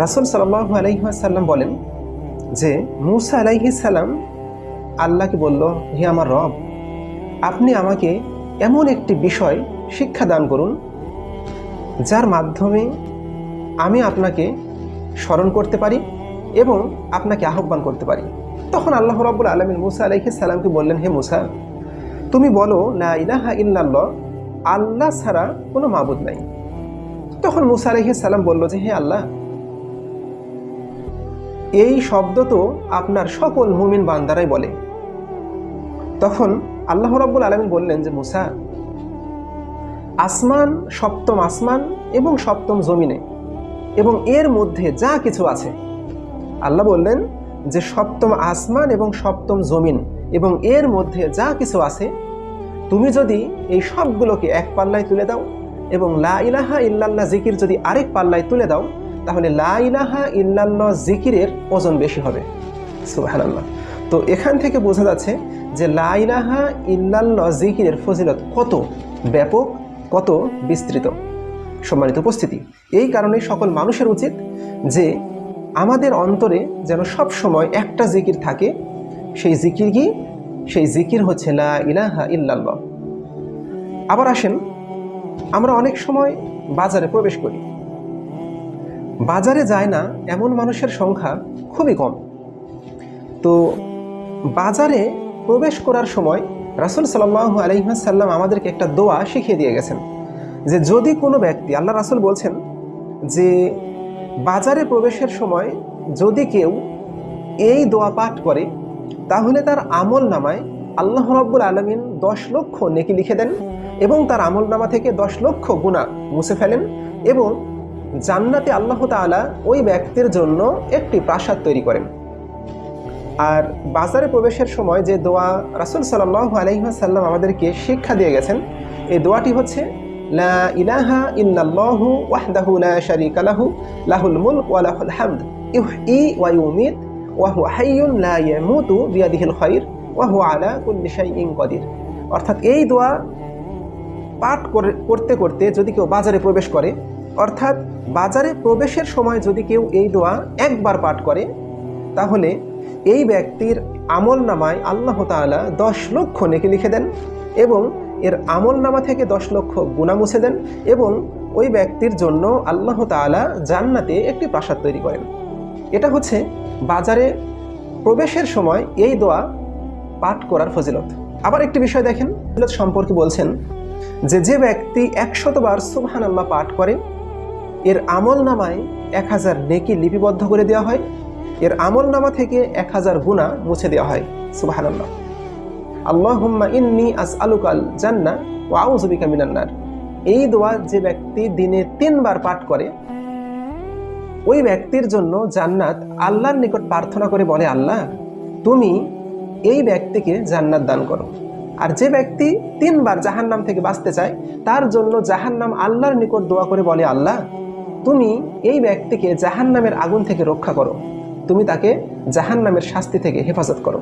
রাসুল সাল্লাহ আলহিহাসাল্লাম বলেন যে, মুসা আলাইহি আলাইহিসাল্লাম আল্লাহকে বলল, হে আমার রব, আপনি আমাকে এমন একটি বিষয় শিক্ষা দান করুন, যার মাধ্যমে আমি আপনাকে স্মরণ করতে পারি এবং আপনাকে আহ্বান করতে পারি। তখন আল্লাহ রব্বুল আলমিন মুসা আলাইহিস সালামকে বললেন, হে মুসা, তুমি বলো না ইলাহা ইল্লাল্লাহ, আল্লাহ ছাড়া কোনো মাবুদ নাই। তখন মুসা আলাইহিস সালাম বলল যে, হে আল্লাহ এই শব্দ তো আপনার সকল মুমিন বান্দারাই বলে। তখন আল্লাহ রাব্বুল আলমিন বললেন যে, মুসা, আসমান সপ্তম আসমান এবং সপ্তম জমিনে এবং এর মধ্যে যা কিছু আছে। আল্লাহ বললেন যে, সপ্তম আসমান এবং সপ্তম জমিন এবং এর মধ্যে যা কিছু আছে, তুমি যদি এই সবগুলোকে এক পাল্লায় তুলে দাও এবং লা ইলাহা ইল্লাল্লাহ জিকির যদি আরেক পাল্লায় তুলে দাও তাহলে লা ইলাহা ইল্লাল্লাহ জিকিরের ওজন বেশি হবে। সুবহানাল্লাহ। তো এখান থেকে বোঝা যাচ্ছে যে লা ইলাহা ইল্লাল্লাহ জিকিরের ফজিলত কত ব্যাপক, কত বিস্তৃত, সম্মানিত উপস্থিতি। এই কারণে সকল মানুষের উচিত যে আমাদের অন্তরে যেন সব সময় একটা জিকির থাকে, সেই জিকির কি? সেই জিকির হচ্ছে লা ইলাহা ইল্লাল্লাহ। আবার আসেন, আমরা অনেক সময় বাজারে প্রবেশ করি। বাজারে যায় না, এমন মানুষের সংখ্যা খুবই কম। তো বাজারে প্রবেশ করার সময় রাসুল সাল্লাহ আলহিহাসাল্লাম আমাদেরকে একটা দোয়া শিখিয়ে দিয়ে গেছেন যে যদি কোনো ব্যক্তি, আল্লাহ রাসুল বলছেন যে বাজারে প্রবেশের সময় যদি কেউ এই দোয়া পাঠ করে, তাহলে তার আমল নামায় আল্লাহ রব্বুল আলমিন দশ লক্ষ নেকি লিখে দেন এবং তার আমল নামা থেকে দশ লক্ষ গুণা মুছে ফেলেন এবং জান্নাতে আল্লাহ তাআলা ওই ব্যক্তির জন্য একটি প্রাসাদ তৈরি করেন। আর বাজারে প্রবেশের সময় যে দোয়া রাসুল সাল্লাহ আলহিহাসাল্লাম আমাদেরকে শিক্ষা দিয়ে গেছেন, এই দোয়াটি হচ্ছে, লা ইলাহা ইল্লাল্লাহু ওয়াহদাহু লা শারীকা লাহু, লাহুল মুলক ওয়া লাহুল হামদ, ইউহয়ি ওয়া ইউমীত, ওয়া হুয়া হাইয়ুন লা ইয়ামুতু বিয়াদিহিল খায়র ওয়া হুয়া আলা কুল্লি শাইইন কাদির। অর্থাৎ এই দোয়া পাঠ করে- করতে করতে যদি কেউ বাজারে প্রবেশ করে অর্থাৎ বাজারে প্রবেশের সময় যদি কেউ এই দোয়া একবার পাঠ করে, তাহলে এই ব্যক্তির আমল নামায় আল্লাহ তাআলা দশ লক্ষ নেকি লিখে দেন এবং এর আমল নামা থেকে দশ লক্ষ গুণা মুছে দেন এবং ওই ব্যক্তির জন্য আল্লাহ তাআলা জান্নাতে একটি প্রাসাদ তৈরি করেন। এটা হচ্ছে বাজারে প্রবেশের সময় এই দোয়া পাঠ করার ফজিলত। আবার একটি বিষয় দেখেন, ফজিলত সম্পর্কে বলছেন যে যে ব্যক্তি একশতবার সুবহান আল্লাহ পাঠ করে এর আমল নামায় এক হাজার নেকি লিপিবদ্ধ করে দেওয়া হয়। এর আমল নামা থেকে এক হাজার গুণা মুছে দেওয়া হয়। সুবাহান আল্লাহ আল্লাহুম্মা ইন্নি আস আলুকাল জান্না ও আউজবিকা মিনান্নার এই দোয়া যে ব্যক্তি দিনে তিনবার পাঠ করে, ওই ব্যক্তির জন্য জান্নাত আল্লাহর নিকট প্রার্থনা করে বলে, আল্লাহ, তুমি এই ব্যক্তিকে জান্নাত দান করো। আর যে ব্যক্তি তিনবার জাহান্নাম থেকে বাঁচতে চায়, তার জন্য জাহান্নাম আল্লাহর নিকট দোয়া করে বলে, আল্লাহ তুমি এই ব্যক্তিকে জাহান্নামের আগুন থেকে রক্ষা করো। তুমি তাকে জাহান্নামের শাস্তি থেকে হেফাজত করো।